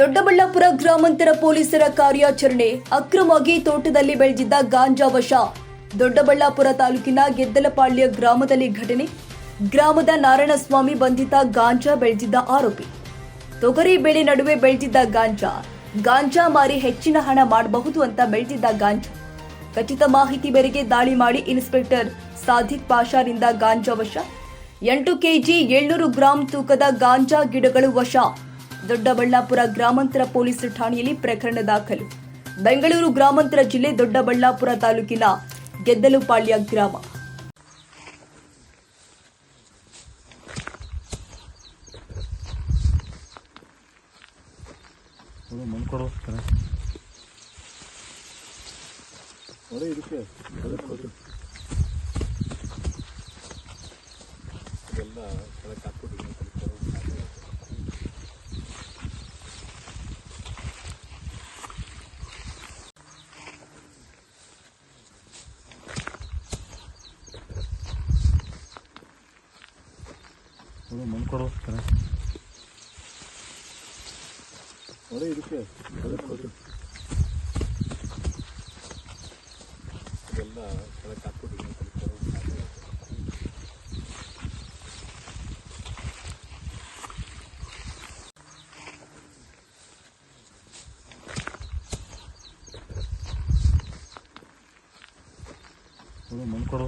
ದೊಡ್ಡಬಳ್ಳಾಪುರ ಗ್ರಾಮಾಂತರ ಪೊಲೀಸರ ಕಾರ್ಯಾಚರಣೆ. ಅಕ್ರಮವಾಗಿ ತೋಟದಲ್ಲಿ ಬೆಳೆದಿದ್ದ ಗಾಂಜಾ ವಶ. ದೊಡ್ಡಬಳ್ಳಾಪುರ ತಾಲೂಕಿನ ಗೆದ್ದಲಪಾಳ್ಯ ಗ್ರಾಮದಲ್ಲಿ ಘಟನೆ. ಗ್ರಾಮದ ನಾರಾಯಣಸ್ವಾಮಿ ಬಂಧಿತ ಗಾಂಜಾ ಬೆಳೆದಿದ್ದ ಆರೋಪಿ. ತೊಗರಿ ಬೆಳೆ ನಡುವೆ ಬೆಳೆದಿದ್ದ ಗಾಂಜಾ. ಗಾಂಜಾ ಮಾರಿ ಹೆಚ್ಚಿನ ಹಣ ಮಾಡಬಹುದು ಅಂತ ಬೆಳೆದಿದ್ದ ಗಾಂಜಾ. ಖಚಿತ ಮಾಹಿತಿ ಮೇರೆಗೆ ದಾಳಿ ಮಾಡಿ ಇನ್ಸ್ಪೆಕ್ಟರ್ ಸಾಧಿಕ್ ಪಾಷಾರಿಂದ ಗಾಂಜಾ ವಶ. ಎಂಟು ಕೆಜಿ ಏಳ್ನೂರು ಗ್ರಾಂ ತೂಕದ ಗಾಂಜಾ ಗಿಡಗಳು ವಶ. ದೊಡ್ಡಬಳ್ಳಾಪುರ ಗ್ರಾಮಾಂತರ ಪೊಲೀಸ್ ಠಾಣೆಯಲ್ಲಿ ಪ್ರಕರಣ ದಾಖಲು. ಬೆಂಗಳೂರು ಗ್ರಾಮಾಂತರ ಜಿಲ್ಲೆ ದೊಡ್ಡಬಳ್ಳಾಪುರ ತಾಲೂಕಿನ ಗೆದ್ದಲುಪಾಳ್ಯ ಗ್ರಾಮ. ಮಣ್ಣು ಕೊಡು ಕಣೆ. ಹೊಡೆ ಇದಕ್ಕೆ ಹೊಡೆ ಕೊಡು. ಇದೆಲ್ಲ ಕೆಳಗೆ ಹಾಕ್ಬಿಟ್ಟು ಇದನ್ನ ಕಲಿಸ್ತಾರೆ. ಕೊಡು ಮಣ್ಣು ಕೊಡು